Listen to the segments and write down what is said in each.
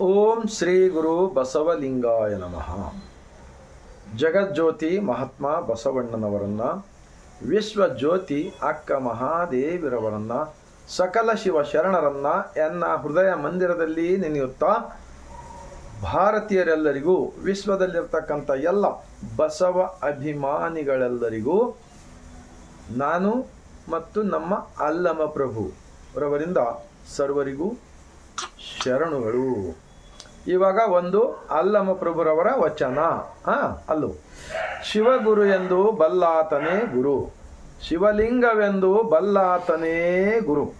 ಓಂ ಶ್ರೀ ಗುರು ಬಸವಲಿಂಗಾಯ ನಮಃ. ಜಗಜ್ಯೋತಿ ಮಹಾತ್ಮ ಬಸವಣ್ಣನವರನ್ನ, ವಿಶ್ವಜ್ಯೋತಿ ಅಕ್ಕ ಮಹಾದೇವಿರವರನ್ನ, ಸಕಲ ಶಿವ ಶರಣರನ್ನ ಎನ್ನ ಹೃದಯ ಮಂದಿರದಲ್ಲಿ ನೆನೆಯುತ್ತಾ ಭಾರತೀಯರೆಲ್ಲರಿಗೂ, ವಿಶ್ವದಲ್ಲಿರ್ತಕ್ಕಂಥ ಎಲ್ಲ ಬಸವ ಅಭಿಮಾನಿಗಳೆಲ್ಲರಿಗೂ ನಾನು ಮತ್ತು ನಮ್ಮ ಅಲ್ಲಮ ಪ್ರಭು ರವರಿಂದ ಸರ್ವರಿಗೂ ಶರಣುಗಳು. ಇವಾಗ ಒಂದು ಅಲ್ಲಮ ಪ್ರಭುರವರ ವಚನ. ಹಾ, ಅಲ್ಲು. ಶಿವಗುರು ಎಂದು ಬಲ್ಲಾತನೇ ಗುರು. ಶಿವಲಿಂಗವೆಂದು ಬಲ್ಲಾತನೇ ಗುರು.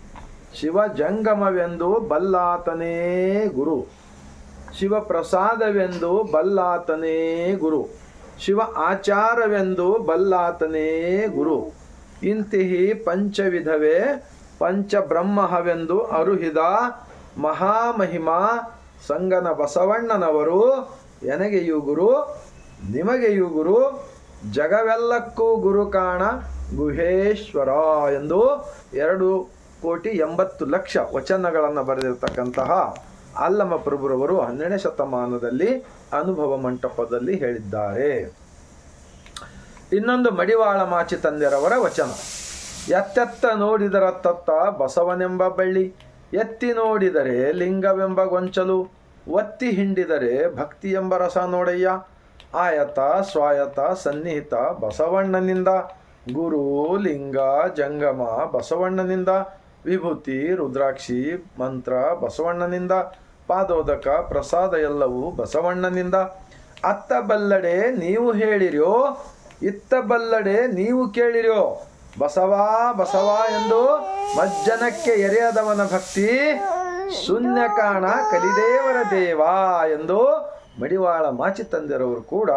ಶಿವ ಜಂಗಮವೆಂದು ಬಲ್ಲಾತನೇ ಗುರು. ಶಿವಪ್ರಸಾದವೆಂದು ಬಲ್ಲಾತನೇ ಗುರು. ಶಿವ ಆಚಾರವೆಂದು ಬಲ್ಲಾತನೇ ಗುರು. ಇಂತಿಹಿ ಪಂಚವಿಧವೇ ಪಂಚಬ್ರಹ್ಮವೆಂದು ಅರುಹಿದ ಮಹಾಮಹಿಮಾ ಸಂಗನ ಬಸವಣ್ಣನವರು, ಎನಗೆಯು ಗುರು, ನಿಮಗೆಯು ಗುರು, ಜಗವೆಲ್ಲಕ್ಕೂ ಗುರು ಕಾಣ ಗುಹೇಶ್ವರ ಎಂದು ಎರಡು ಕೋಟಿ ಎಂಬತ್ತು ಲಕ್ಷ ವಚನಗಳನ್ನು ಬರೆದಿರತಕ್ಕಂತಹ ಅಲ್ಲಮ ಪ್ರಭುರವರು ಹನ್ನೆರಡನೇ ಶತಮಾನದಲ್ಲಿ ಅನುಭವ ಮಂಟಪದಲ್ಲಿ ಹೇಳಿದ್ದಾರೆ. ಇನ್ನೊಂದು ಮಡಿವಾಳ ಮಾಚಿ ತಂದೆರವರ ವಚನ. ಎತ್ತೆತ್ತ ನೋಡಿದರ ತತ್ತ ಬಸವನೆಂಬ ಬಳ್ಳಿ ಎತ್ತಿ ನೋಡಿದರೆ ಲಿಂಗವೆಂಬ ಗೊಂಚಲು, ಒತ್ತಿ ಹಿಂಡಿದರೆ ಭಕ್ತಿ ಎಂಬ ರಸ ನೋಡಯ್ಯ. ಆಯತ, ಸ್ವಾಯತ, ಸನ್ನಿಹಿತ, ಬಸವಣ್ಣನಿಂದ. ಗುರು, ಲಿಂಗ, ಜಂಗಮ, ಬಸವಣ್ಣನಿಂದ. ವಿಭೂತಿ, ರುದ್ರಾಕ್ಷಿ, ಮಂತ್ರ, ಬಸವಣ್ಣನಿಂದ. ಪಾದೋದಕ, ಪ್ರಸಾದ ಎಲ್ಲವೂ ಬಸವಣ್ಣನಿಂದ. ಅತ್ತ ಬಲ್ಲಡೆ ನೀವು ಹೇಳಿರೋ, ಇತ್ತ ಬಲ್ಲಡೆ ನೀವು ಕೇಳಿರ್ಯೋ ಬಸವಾ, ಬಸವ ಎಂದು ಮಜ್ಜನಕ್ಕೆ ಎರೆಯದವನ ಭಕ್ತಿ ಶೂನ್ಯ ಕಾಣ ಕಲಿದೇವರ ದೇವ ಎಂದು ಮಡಿವಾಳ ಮಾಚಿ ತಂದೆರವರು ಕೂಡ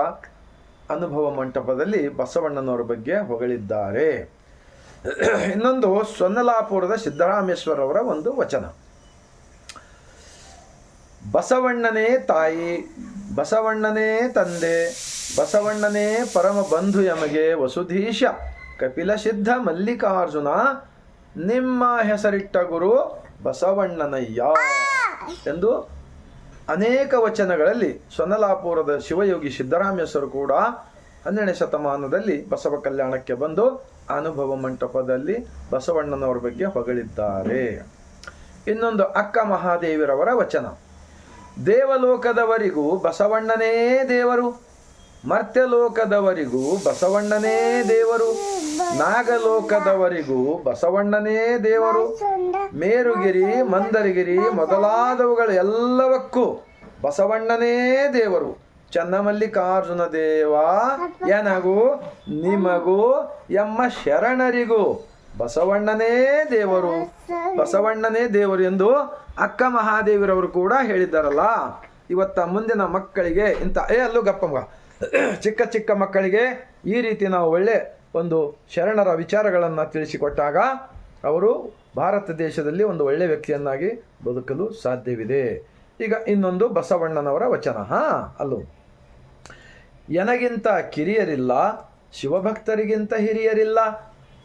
ಅನುಭವ ಮಂಟಪದಲ್ಲಿ ಬಸವಣ್ಣನವರ ಬಗ್ಗೆ ಹೊಗಳಿದ್ದಾರೆ. ಇನ್ನೊಂದು ಸೊನ್ನಲಾಪುರದ ಸಿದ್ದರಾಮೇಶ್ವರವರ ಒಂದು ವಚನ. ಬಸವಣ್ಣನೇ ತಾಯಿ, ಬಸವಣ್ಣನೇ ತಂದೆ, ಬಸವಣ್ಣನೇ ಪರಮ ಬಂಧು ಯಮಗೆ ವಸುಧೀಶ. ಕಪಿಲ ಸಿದ್ಧ ಮಲ್ಲಿಕಾರ್ಜುನ ನಿಮ್ಮ ಹೆಸರಿಟ್ಟ ಗುರು ಬಸವಣ್ಣನಯ್ಯ ಎಂದು ಅನೇಕ ವಚನಗಳಲ್ಲಿ ಸೊನ್ನಲಾಪುರದ ಶಿವಯೋಗಿ ಸಿದ್ದರಾಮೇಶ್ವರು ಕೂಡ ಹನ್ನೆರಡನೇ ಶತಮಾನದಲ್ಲಿ ಬಸವ ಕಲ್ಯಾಣಕ್ಕೆ ಬಂದು ಅನುಭವ ಮಂಟಪದಲ್ಲಿ ಬಸವಣ್ಣನವರ ಬಗ್ಗೆ ಹೊಗಳಿದ್ದಾರೆ. ಇನ್ನೊಂದು ಅಕ್ಕ ಮಹಾದೇವಿರವರ ವಚನ. ದೇವಲೋಕದವರಿಗೂ ಬಸವಣ್ಣನೇ ದೇವರು. ಮರ್ತ್ಯಲೋಕದವರಿಗೂ ಬಸವಣ್ಣನೇ ದೇವರು. ನಾಗಲೋಕದವರಿಗೂ ಬಸವಣ್ಣನೇ ದೇವರು. ಮೇರುಗಿರಿ, ಮಂದರಗಿರಿ ಮೊದಲಾದವುಗಳು ಎಲ್ಲವಕ್ಕೂ ಬಸವಣ್ಣನೇ ದೇವರು. ಚನ್ನಮಲ್ಲಿಕಾರ್ಜುನ ದೇವ, ಎನಗೂ ನಿಮಗೂ ಎಮ್ಮ ಶರಣರಿಗೂ ಬಸವಣ್ಣನೇ ದೇವರು. ಬಸವಣ್ಣನೇ ದೇವರು ಎಂದು ಅಕ್ಕ ಮಹಾದೇವಿರವರು ಕೂಡ ಹೇಳಿದ್ದಾರಲ್ಲ. ಇವತ್ತ ಮುಂದಿನ ಮಕ್ಕಳಿಗೆ ಇಂಥ, ಏ ಅಲ್ಲೂ ಗಪ್ಪಮ್ಮ ಚಿಕ್ಕ ಚಿಕ್ಕ ಮಕ್ಕಳಿಗೆ ಈ ರೀತಿ ನಾವು ಒಳ್ಳೆ ಒಂದು ಶರಣರ ವಿಚಾರಗಳನ್ನು ತಿಳಿಸಿಕೊಟ್ಟಾಗ ಅವರು ಭಾರತ ದೇಶದಲ್ಲಿ ಒಂದು ಒಳ್ಳೆ ವ್ಯಕ್ತಿಯನ್ನಾಗಿ ಬದುಕಲು ಸಾಧ್ಯವಿದೆ. ಈಗ ಇನ್ನೊಂದು ಬಸವಣ್ಣನವರ ವಚನ, ಹಾ, ಅಲ್ಲೂ. ಎನಗಿಂತ ಕಿರಿಯರಿಲ್ಲ, ಶಿವಭಕ್ತರಿಗಿಂತ ಹಿರಿಯರಿಲ್ಲ,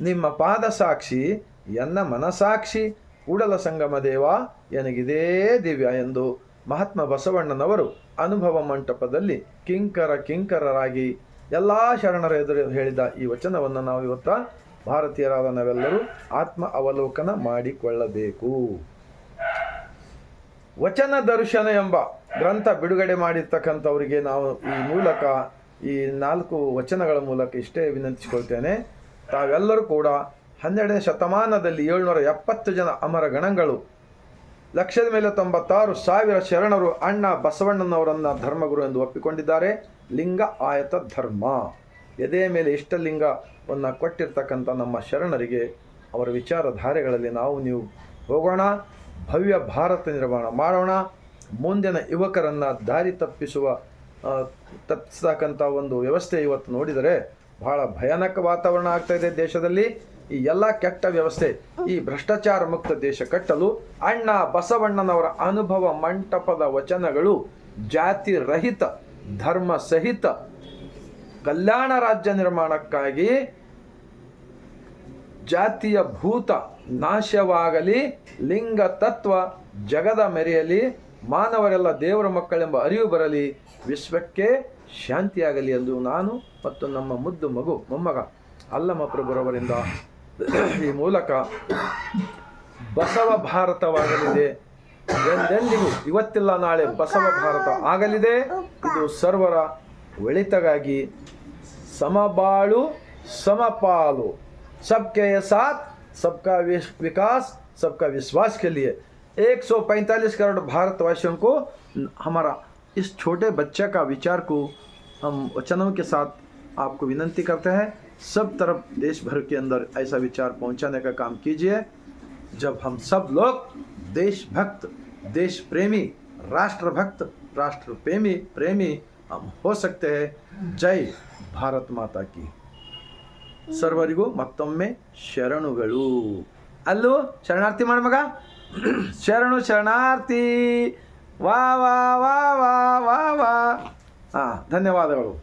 ನಿಮ್ಮ ಪಾದ ಸಾಕ್ಷಿ, ಎನ್ನ ಮನಸಾಕ್ಷಿ, ಕೂಡಲ ಸಂಗಮ ದೇವ, ಎನಗಿದೇ ದಿವ್ಯ ಎಂದು ಮಹಾತ್ಮ ಬಸವಣ್ಣನವರು ಅನುಭವ ಮಂಟಪದಲ್ಲಿ ಕಿಂಕರ ಕಿಂಕರರಾಗಿ ಎಲ್ಲ ಶರಣರ ಎದುರು ಹೇಳಿದ ಈ ವಚನವನ್ನು ನಾವು ಇವತ್ತ ಭಾರತೀಯರಾದ ನಾವೆಲ್ಲರೂ ಆತ್ಮ ಅವಲೋಕನ ಮಾಡಿಕೊಳ್ಳಬೇಕು. ವಚನ ದರ್ಶನ ಎಂಬ ಗ್ರಂಥ ಬಿಡುಗಡೆ ಮಾಡಿರ್ತಕ್ಕಂಥವರಿಗೆ ನಾವು ಈ ಮೂಲಕ, ಈ ನಾಲ್ಕು ವಚನಗಳ ಮೂಲಕ ಇಷ್ಟೇ ವಿನಂತಿಸಿಕೊಳ್ತೇನೆ. ತಾವೆಲ್ಲರೂ ಕೂಡ ಹನ್ನೆರಡನೇ ಶತಮಾನದಲ್ಲಿ ಏಳ್ನೂರ ಎಪ್ಪತ್ತು ಜನ ಅಮರ ಗಣಗಳು ಲಕ್ಷದ ಮೇಲೆ ತೊಂಬತ್ತಾರು ಸಾವಿರ ಶರಣರು ಅಣ್ಣ ಬಸವಣ್ಣನವರನ್ನು ಧರ್ಮಗುರು ಎಂದು ಒಪ್ಪಿಕೊಂಡಿದ್ದಾರೆ. ಲಿಂಗ ಆಯತ ಧರ್ಮ. ಎದೆಯ ಮೇಲೆ ಇಷ್ಟಲಿಂಗವನ್ನು ಕೊಟ್ಟಿರ್ತಕ್ಕಂಥ ನಮ್ಮ ಶರಣರಿಗೆ ಅವರ ವಿಚಾರಧಾರೆಗಳಲ್ಲಿ ನಾವು ನೀವು ಹೋಗೋಣ, ಭವ್ಯ ಭಾರತ ನಿರ್ಮಾಣ ಮಾಡೋಣ. ಮುಂದಿನ ಯುವಕರನ್ನು ದಾರಿ ತಪ್ಪಿಸುವ ತಪ್ಪಿಸತಕ್ಕಂಥ ಒಂದು ವ್ಯವಸ್ಥೆ ಇವತ್ತು ನೋಡಿದರೆ ಬಹಳ ಭಯಾನಕ ವಾತಾವರಣ ಆಗ್ತಾ ಇದೆ ದೇಶದಲ್ಲಿ. ಈ ಎಲ್ಲ ಕೆಟ್ಟ ವ್ಯವಸ್ಥೆ, ಈ ಭ್ರಷ್ಟಾಚಾರ ಮುಕ್ತ ದೇಶ ಕಟ್ಟಲು ಅಣ್ಣ ಬಸವಣ್ಣನವರ ಅನುಭವ ಮಂಟಪದ ವಚನಗಳು ಜಾತಿ ರಹಿತ, ಧರ್ಮ ಸಹಿತ, ಕಲ್ಯಾಣ ರಾಜ್ಯ ನಿರ್ಮಾಣಕ್ಕಾಗಿ ಜಾತಿಯ ಭೂತ ನಾಶವಾಗಲಿ, ಲಿಂಗ ತತ್ವ ಜಗದ ಮೆರೆಯಲಿ, ಮಾನವರೆಲ್ಲ ದೇವರ ಮಕ್ಕಳೆಂಬ ಅರಿವು ಬರಲಿ, ವಿಶ್ವಕ್ಕೆ ಶಾಂತಿಯಾಗಲಿ ಎಂದು ನಾನು ಮತ್ತು ನಮ್ಮ ಮುದ್ದು ಮಗು ಮೊಮ್ಮಗ ಅಲ್ಲಮ ಪ್ರಭುರವರಿಂದ ಈ ಮೂಲಕ ಬಸವ ಭಾರತವಾಗಲಿದೆ ಎಂದೆಂದಿಗೂ ಇವತ್ತಿಲ್ಲ ನಾಳೆ ಬಸವ ಭಾರತ ಆಗಲಿದೆ ಇದು ಸರ್ವರ ಒಳಿತಗಾಗಿ ಸಮಬಾಳು ಸಮಪಾಲು सबके साथ सबका विश- विकास सबका विश्वास के लिए 145 करोड़ भारतवासियों को हमारा इस छोटे बच्चे का विचार को हम वचनों के साथ आपको विनंती करते हैं सब तरफ देश भर के अंदर ऐसा विचार पहुंचाने का काम कीजिए जब हम सब लोग देशभक्त देश प्रेमी राष्ट्र भक्त राष्ट्र प्रेमी प्रेमी हम हो सकते हैं जय भारत माता की ಸರ್ವರಿಗೂ ಮತ್ತೊಮ್ಮೆ ಶರಣುಗಳು ಅಲ್ಲೂ ಶರಣಾರ್ಥಿ ಮಾಡ ಮಗ ಶರಣು ಶರಣಾರ್ಥಿ ವಾ ವಾ ವಾ ವಾ ವಾ ವಾ ಹಾಂ ಧನ್ಯವಾದಗಳು